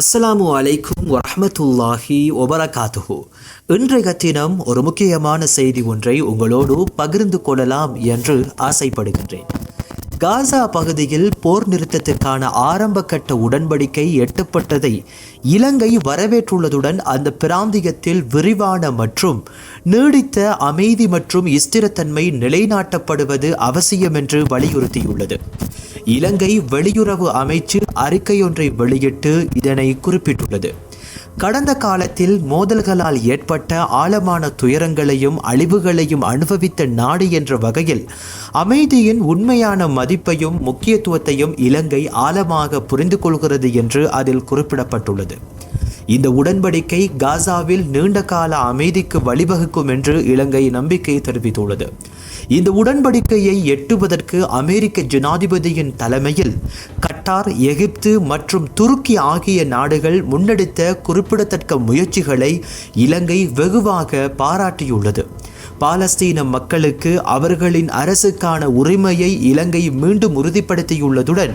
அஸ்ஸலாமு அலைக்கும் வரமத்துல்லாஹி ஒபரகாத்துஹு இன்றைய தினம் ஒரு முக்கியமான செய்தி ஒன்றை உங்களோடு பகிர்ந்து கொள்ளலாம் என்று ஆசைப்படுகின்றேன். காசா பகுதியில் போர் நிறுத்தத்திற்கான ஆரம்ப கட்ட உடன்படிக்கை எட்டப்பட்டதை இலங்கை வரவேற்றுள்ளதுடன் அந்த பிராந்தியத்தில் விரிவான மற்றும் நீடித்த அமைதி மற்றும் ஸ்திரத்தன்மை நிலைநாட்டப்படுவது அவசியம் என்று வலியுறுத்தியுள்ளது. இலங்கை வெளியுறவு அமைச்சு அறிக்கையொன்றை வெளியிட்டு இதனை குறிப்பிட்டுள்ளது. கடந்த காலத்தில் மோதல்களால் ஏற்பட்ட ஆழமான துயரங்களையும் அழிவுகளையும் அனுபவித்த நாடு என்ற வகையில் அமைதியின் உண்மையான மதிப்பையும் முக்கியத்துவத்தையும் இலங்கை ஆழமாக புரிந்து கொள்கிறது என்று அதில் குறிப்பிடப்பட்டுள்ளது. இந்த உடன்படிக்கை காசாவில் நீண்ட கால அமைதிக்கு வழிவகுக்கும் என்று இலங்கை நம்பிக்கை தெரிவித்துள்ளது. இந்த உடன்படிக்கையை எட்டுவதற்கு அமெரிக்க ஜனாதிபதியின் தலைமையில் கட்டார் எகிப்து மற்றும் துருக்கி ஆகிய நாடுகள் முன்னெடுத்த குறிப்பிடத்தக்க முயற்சிகளை இலங்கை வெகுவாக பாராட்டியுள்ளது. பாலஸ்தீன மக்களுக்கு அவர்களின் அரசுக்கான உரிமையை இலங்கை மீண்டும் உறுதிப்படுத்தியுள்ளதுடன்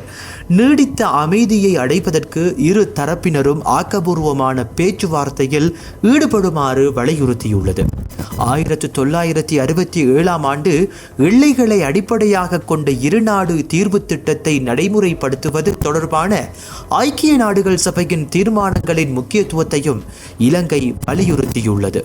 நீடித்த அமைதியை அடைப்பதற்கு இரு தரப்பினரும் ஆக்கபூர்வமான பேச்சுவார்த்தையில் ஈடுபடுமாறு வலியுறுத்தியுள்ளது. ஆயிரத்தி தொள்ளாயிரத்தி அறுபத்தி ஏழாம் ஆண்டு எல்லைகளை அடிப்படையாக கொண்ட இருநாடு தீர்வு திட்டத்தை நடைமுறைப்படுத்துவது தொடர்பான ஐக்கிய நாடுகள் சபையின் தீர்மானங்களின் முக்கியத்துவத்தையும் இலங்கை வலியுறுத்தியுள்ளது.